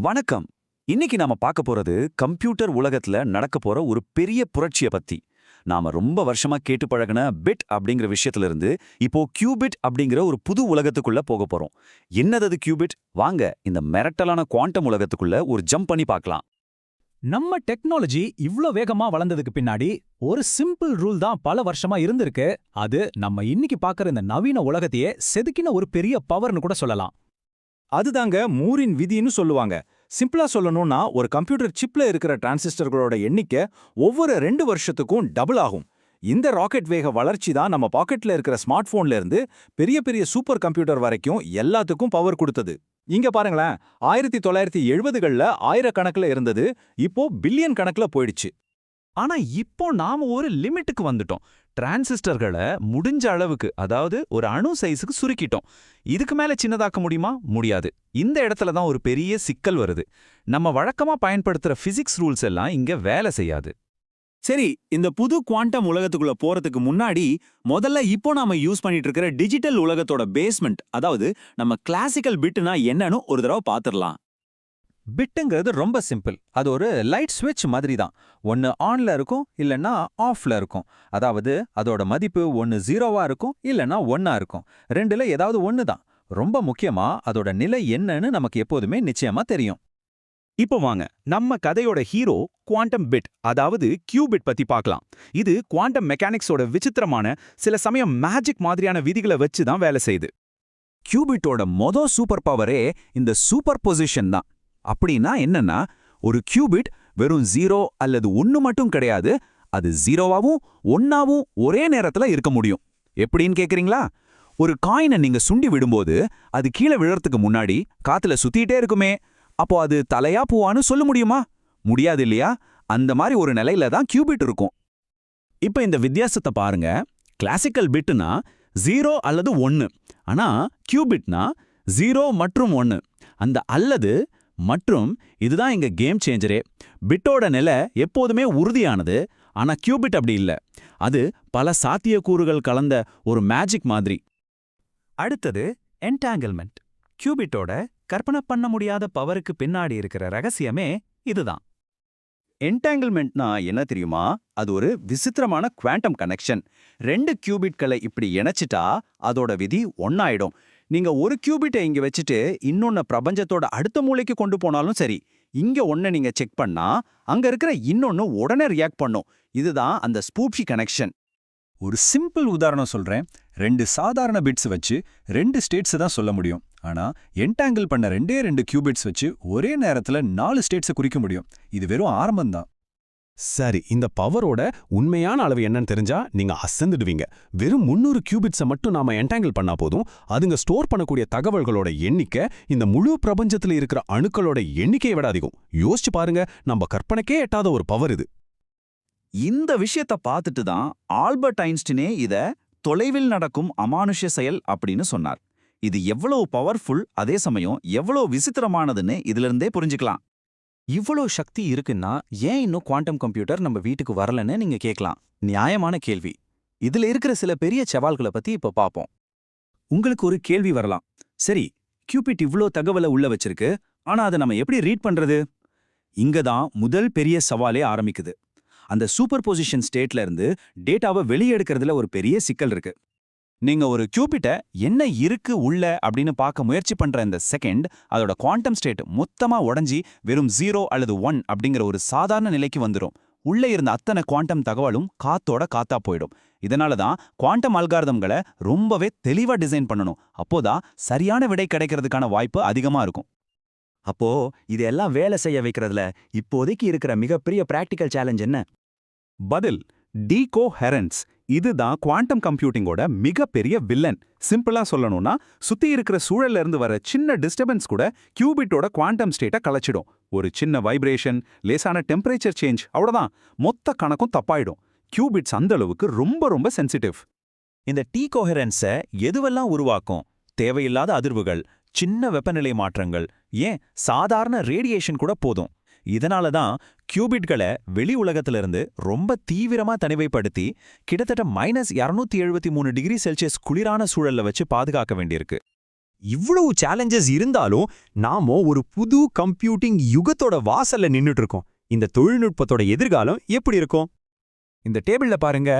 வணக்கம். இன்னைக்கு நாம பார்க்க போறது கம்ப்யூட்டர் உலகத்துல நடக்க போற ஒரு பெரிய புரட்சிய பத்தி. நாம ரொம்ப வருஷமா கேட்டு பழகுன பிட் அப்படிங்கிற விஷயத்துல இருந்து இப்போ கியூபிட் அப்படிங்கிற ஒரு புது உலகத்துக்குள்ள போக போறோம். என்னது அது கியூபிட்? வாங்க இந்த மிரட்டலான குவாண்டம் உலகத்துக்குள்ள ஒரு ஜம்ப் பண்ணி பார்க்கலாம். நம்ம டெக்னாலஜி இவ்ளோ வேகமா வளர்ந்ததுக்கு பின்னாடி ஒரு சிம்பிள் ரூல் தான் பல வருஷமா இருந்திருக்கு. அது நம்ம இன்னைக்கு பாக்குற இந்த நவீன உலகத்தையே செதுக்கின ஒரு பெரிய பவர்னு கூட சொல்லலாம். அதுதாங்க மூரின் விதின்னு சொல்லுவாங்க. சிம்பிளா சொல்லணும்னா ஒரு கம்ப்யூட்டர் சிப்ல இருக்கிற டிரான்சிஸ்டர்களோட எண்ணிக்கை ஒவ்வொரு ரெண்டு வருஷத்துக்கும் டபுள் ஆகும். இந்த ராக்கெட் வேக வளர்ச்சி தான் நம்ம பாக்கெட்ல இருக்கிற ஸ்மார்ட் போன்ல இருந்து பெரிய பெரிய சூப்பர் கம்ப்யூட்டர் வரைக்கும் எல்லாத்துக்கும் பவர் கொடுத்தது. இங்க பாருங்களேன் ஆயிரத்தி தொள்ளாயிரத்தி எழுபதுகள்ல ஆயிரக்கணக்கில் இருந்தது இப்போ பில்லியன் கணக்குல போயிடுச்சு. ஆனா இப்போ நாம ஒரு லிமிட்டுக்கு வந்துட்டோம். டிரான்சிஸ்டர்களை முடிஞ்ச அளவுக்கு அதாவது ஒரு அணு சைஸுக்கு சுருக்கிட்டோம். இதுக்கு மேல சின்னதாக்க முடியுமா? முடியாது. இந்த இடத்துல தான் ஒரு பெரிய சிக்கல் வருது. நம்ம வழக்கமா பயன்படுத்துற பிசிக்ஸ் ரூல்ஸ் எல்லாம் இங்க வேலை செய்யாது. சரி இந்த புது குவாண்டம் உலகத்துக்குள்ள போறதுக்கு முன்னாடி முதல்ல இப்போ நாம யூஸ் பண்ணிட்டு இருக்கிற டிஜிட்டல் உலகத்தோட பேஸ்மெண்ட் அதாவது நம்ம கிளாசிக்கல் பிட்னா என்னன்னு ஒரு தடவை பாத்துரலாம் பிட்டுங்கிறது ரொம்ப சிம்பிள். அது ஒரு லைட் ஸ்விட்ச் மாதிரி தான் ஒன்று ஆன்ல இருக்கும் இல்லைன்னா ஆஃப்ல இருக்கும். அதாவது அதோட மதிப்பு ஒன்று ஜீரோவா இருக்கும் இல்லைன்னா ஒன்னா இருக்கும். ரெண்டுல ஏதாவது ஒன்று தான் ரொம்ப முக்கியமா அதோட நிலை என்னன்னு நமக்கு எப்போதுமே நிச்சயமா தெரியும். இப்போ வாங்க நம்ம கதையோட ஹீரோ குவாண்டம் பிட் அதாவது கியூபிட் பத்தி பார்க்கலாம். இது குவாண்டம் மெக்கானிக்ஸோட விசித்திரமான சில சமயம் மேஜிக் மாதிரியான விதிகளை வச்சு தான் வேலை செய்யுது. கியூபிட்டோட மொத சூப்பர் பவரே இந்த சூப்பர் பொசிஷன் தான். அப்படின்னா என்னன்னா ஒரு கியூபிட் வெறும் ஜீரோ அல்லது ஒன்னு மட்டும் கிடையாது அது ஜீரோவாவும் ஒன்னாவும் ஒரே நேரத்துல இருக்க முடியும். எப்படின்னு கேக்குறீங்களா? ஒரு காயினை நீங்க சுண்டி விடும்போது அது கீழே விழறதுக்கு முன்னாடி காத்துல சுத்திட்டே இருக்குமே அப்போ அது தலையா பூவான்னு சொல்ல முடியுமா? முடியாது இல்லையா? அந்த மாதிரி ஒரு நிலையில தான் கியூபிட் இருக்கும். இப்ப இந்த வித்தியாசத்தை பாருங்க. கிளாசிக்கல் பிட்னா ஜீரோ அல்லது ஒன்னு. ஆனா கியூபிட்னா ஜீரோ மற்றும் ஒன்னு. அந்த அல்லது மற்றும் இதுதான் இங்க கேம் சேஞ்சரே பிட்டோட நிலை எப்போதுமே உறுதியானது ஆனா கியூபிட் அப்படி இல்ல. அது பல சாத்தியக்கூறுகள் கலந்த ஒரு மேஜிக் மாதிரி. அடுத்தது என்டாங்கிள்மெண்ட் கியூபிட்டோட கற்பனை பண்ண முடியாத பவருக்கு பின்னாடி இருக்கிற ரகசியமே இதுதான். என்டாங்கிள்மெண்ட்னா என்ன தெரியுமா? அது ஒரு விசித்திரமான குவாண்டம் கனெக்ஷன் ரெண்டு கியூபிட்களை இப்படி இணைச்சிட்டா அதோட விதி ஒன்னாயிடும் நீங்க ஒரு கியூபிட்டை இங்க வச்சுட்டு இன்னொன்னு பிரபஞ்சத்தோட அடுத்த மூளைக்கு கொண்டு போனாலும் சரி இங்க ஒன்ன நீங்க செக் பண்ணா அங்க இருக்கிற இன்னொன்னு உடனே ரியாக்ட் பண்ணும். இதுதான் அந்த ஸ்பூப்ஷி கனெக்ஷன் ஒரு சிம்பிள் உதாரணம் சொல்றேன். ரெண்டு சாதாரண பிட்ஸ் வச்சு ரெண்டு ஸ்டேட்ஸ் தான் சொல்ல முடியும். ஆனா என்டாங்கிள் பண்ண ரெண்டே ரெண்டு கியூபிட்ஸ் வச்சு ஒரே நேரத்துல நாலு ஸ்டேட்ஸை குறிக்க முடியும். இது வெறும் ஆரம்பம்தான். சரி இந்த பவரோட உண்மையான அளவு என்னன்னு தெரிஞ்சா நீங்க அசந்துடுவீங்க. வெறும் முந்நூறு கியூபிட்ஸை மட்டும் நாம என்டாங்கிள் பண்ணா போதும். அதுங்க ஸ்டோர் பண்ணக்கூடிய தகவல்களோட எண்ணிக்கை இந்த முழு பிரபஞ்சத்துல இருக்கிற அணுக்களோட எண்ணிக்கையை விட அதிகம். யோசிச்சு பாருங்க நம்ம கற்பனைக்கே எட்டாத ஒரு பவர் இது. இந்த விஷயத்த பார்த்துட்டு தான் ஆல்பர்ட் ஐன்ஸ்டினே இத தொலைவில் நடக்கும் அமானுஷ்ய செயல் அப்படின்னு சொன்னார். இது எவ்வளவு பவர்ஃபுல் அதே சமயம் எவ்வளவு விசித்திரமானதுன்னு இதிலிருந்தே புரிஞ்சுக்கலாம். இவ்வளோ சக்தி இருக்குன்னா ஏன் இன்னும் குவாண்டம் கம்ப்யூட்டர் நம்ம வீட்டுக்கு வரலன்னு நீங்க கேட்கலாம். நியாயமான கேள்வி. இதுல இருக்கிற சில பெரிய சவால்களை பத்தி இப்ப பாப்போம். உங்களுக்கு ஒரு கேள்வி வரலாம். சரி கியூபிட் இவ்ளோ தகவலை உள்ள வச்சிருக்கு ஆனா அதை நம்ம எப்படி ரீட் பண்றது? இங்க தான் முதல் பெரிய சவாலே ஆரம்பிக்குது. அந்த சூப்பர் பொசிஷன் ஸ்டேட்ல இருந்து டேட்டாவை வெளியெடுக்கிறதுல ஒரு பெரிய சிக்கல் இருக்கு. நீங்க ஒரு கியூபிட்ட என்ன இருக்கு உள்ள அப்படின்னு பார்க்க முயற்சி பண்ற இந்த செகண்ட் அதோட குவாண்டம் ஸ்டேட் மொத்தமா உடைஞ்சி வெறும் ஜீரோ அல்லது ஒன் அப்படிங்கிற ஒரு சாதாரண நிலைக்கு வந்துடும் உள்ள இருந்த அத்தனை குவாண்டம் தகவலும் காத்தோட காத்தா போயிடும். இதனால தான் குவாண்டம் அல்காரதம்களை ரொம்பவே தெளிவா டிசைன் பண்ணணும். அப்போதான் சரியான விடை கிடைக்கிறதுக்கான வாய்ப்பு அதிகமா இருக்கும். அப்போ இதெல்லாம் வேலை செய்ய வைக்கிறதுல இப்போதைக்கு இருக்கிற மிகப்பெரிய பிராக்டிக்கல் சேலஞ்ச் என்ன? பதில் டீகோஹெரன்ஸ் இதுதான் குவாண்டம் கம்ப்யூட்டிங்கோட மிகப்பெரிய வில்லன் சிம்பிளா சொல்லணும்னா சுத்தி இருக்கிற சூழல்ல இருந்து வர சின்ன டிஸ்டர்பன்ஸ் கூட கியூபிட்டோட குவாண்டம் ஸ்டேட்டை கலைச்சிடும். ஒரு சின்ன வைப்ரேஷன் லேசான டெம்பரேச்சர் சேஞ்ச் அவ்வளவுதான். மொத்த கணக்கும் தப்பாயிடும். கியூபிட்ஸ் அந்த அளவுக்கு ரொம்ப ரொம்ப சென்சிட்டிவ் இந்த டீ கோஹரன்ஸை எதுவெல்லாம் உருவாக்கும்? தேவையில்லாத அதிர்வுகள் சின்ன வெப்பநிலை மாற்றங்கள் ஏன்? சாதாரண ரேடியேஷன் கூட போதும். இதனால தான் கியூபிட்களை வெளி உலகத்திலிருந்து ரொம்ப தீவிரமா தனிமைப்படுத்தி கிட்டத்தட்ட மைனஸ் இரநூத்தி எழுபத்தி மூணு டிகிரி செல்சியஸ் குளிரான சூழல்ல வச்சு பாதுகாக்க வேண்டியிருக்கு. இவ்வளவு சேலஞ்சஸ் இருந்தாலும் நாமோ ஒரு புது கம்ப்யூட்டிங் யுகத்தோட வாசல்ல நின்னுட்டு இருக்கோம் இந்த தொழில்நுட்பத்தோட எதிர்காலம் எப்படி இருக்கும்? இந்த டேபிள்ல பாருங்க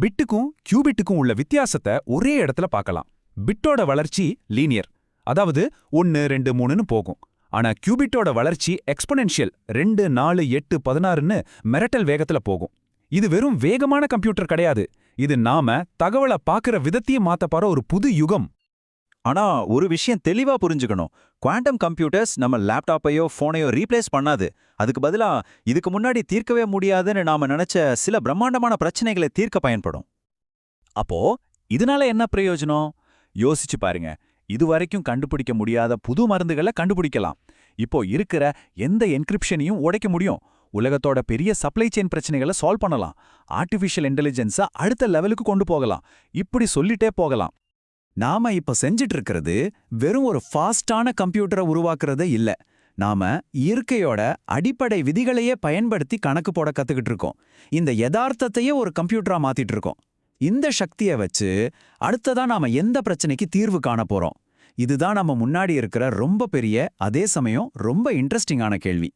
பிட்டுக்கும் கியூபிட்டுக்கும் உள்ள வித்தியாசத்தை ஒரே இடத்துல பார்க்கலாம். பிட்டோட வளர்ச்சி லீனியர். அதாவது ஒன்னு ரெண்டு மூணுன்னு போகும். ஆனா கியூபிட்டோட வளர்ச்சி எக்ஸ்பொனென்ஷியல் ரெண்டு நாலு எட்டு பதினாறுன்னு மிரட்டல் வேகத்துல போகும். இது வெறும் வேகமான கம்ப்யூட்டர் கிடையாது. இது நாம தகவலை பார்க்கிற விதத்தையும் மாத்த ஒரு புது யுகம். ஆனா ஒரு விஷயம் தெளிவா புரிஞ்சுக்கணும். குவாண்டம் கம்ப்யூட்டர்ஸ் நம்ம லேப்டாப்பையோ ஃபோனையோ ரீப்ளேஸ் பண்ணாது. அதுக்கு பதிலா இதுக்கு முன்னாடி தீர்க்கவே முடியாதுன்னு நாம நினைச்ச சில பிரம்மாண்டமான பிரச்சனைகளை தீர்க்க பயன்படும். அப்போ இதனால என்ன பிரயோஜனம்? யோசிச்சு பாருங்க. இதுவரைக்கும் கண்டுபிடிக்க முடியாத புது மருந்துகளை கண்டுபிடிக்கலாம். இப்போ இருக்கிற எந்த என்கிரிப்ஷனையும் உடைக்க முடியும். உலகத்தோட பெரிய சப்ளை செயின் பிரச்சனைகளை சால்வ் பண்ணலாம். ஆர்டிஃபிஷியல் இன்டெலிஜென்ஸை அடுத்த லெவலுக்கு கொண்டு போகலாம். இப்படி சொல்லிட்டே போகலாம். நாம இப்ப செஞ்சிட்டு இருக்கிறது வெறும் ஒரு ஃபாஸ்டான கம்ப்யூட்டரை உருவாக்குறதே இல்ல. நாம இயற்கையோட அடிப்படை விதிகளையே பயன்படுத்தி கணக்கு போட கத்துக்கிட்டு இருக்கோம் இந்த யதார்த்தத்தையே ஒரு கம்ப்யூட்டரா மாத்திட்டு இருக்கோம் இந்த சக்தியை வச்சு அடுத்ததா நாம எந்த பிரச்சனைக்கு தீர்வு காண போறோம்? இதுதான் நம்ம முன்னாடி இருக்கிற ரொம்ப பெரிய அதே சமயம் ரொம்ப இன்ட்ரெஸ்டிங்கான கேள்வி.